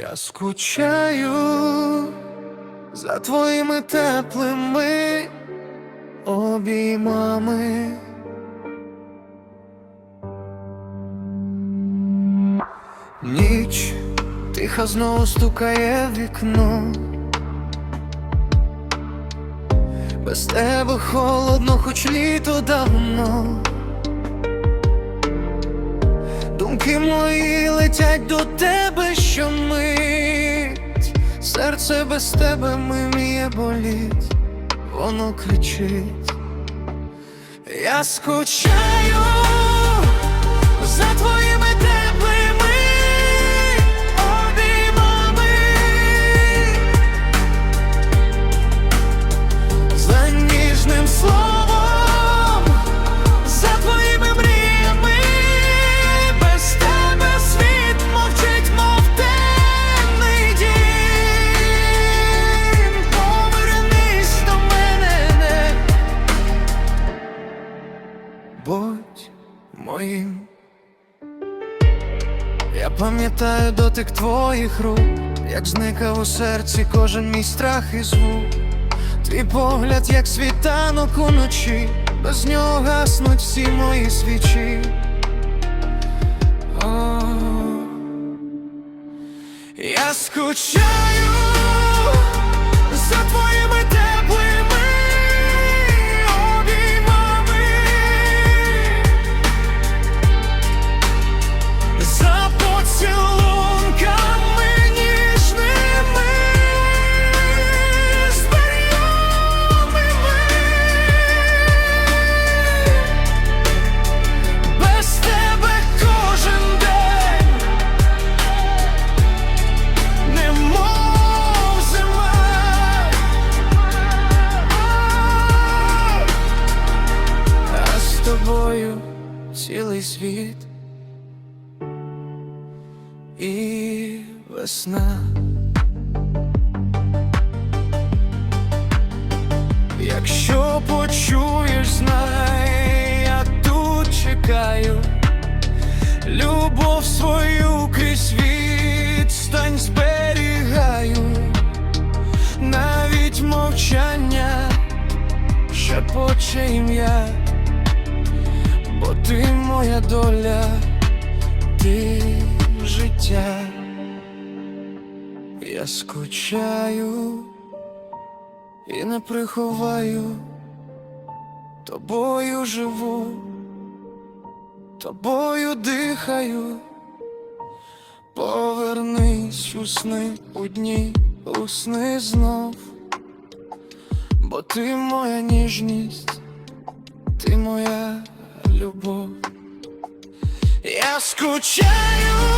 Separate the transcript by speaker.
Speaker 1: Я скучаю за твоїми теплими обіймами. Ніч тихо знову стукає вікно. Без тебе холодно, хоч літо давно. Думки мої летять до тебе що мить, Серце без тебе миміє боліть, воно кричить. Я скучаю моїм. Я пам'ятаю дотик твоїх рук, як зникав у серці кожен мій страх і звук. Твій погляд, як світанок уночі, без нього гаснуть всі мої свічі. О, я скучаю тобою цілий світ. І весна. Якщо почуєш, знай, я тут чекаю, любов свою крізь відстань зберігаю, навіть мовчання шепоче ім'я, бо ти моя доля, ти життя, я скучаю і не приховаю, тобою живу, тобою дихаю, повернись у сни у дні, у сни знов, бо ти моя ніжність, ти моя любов. Я скучаю.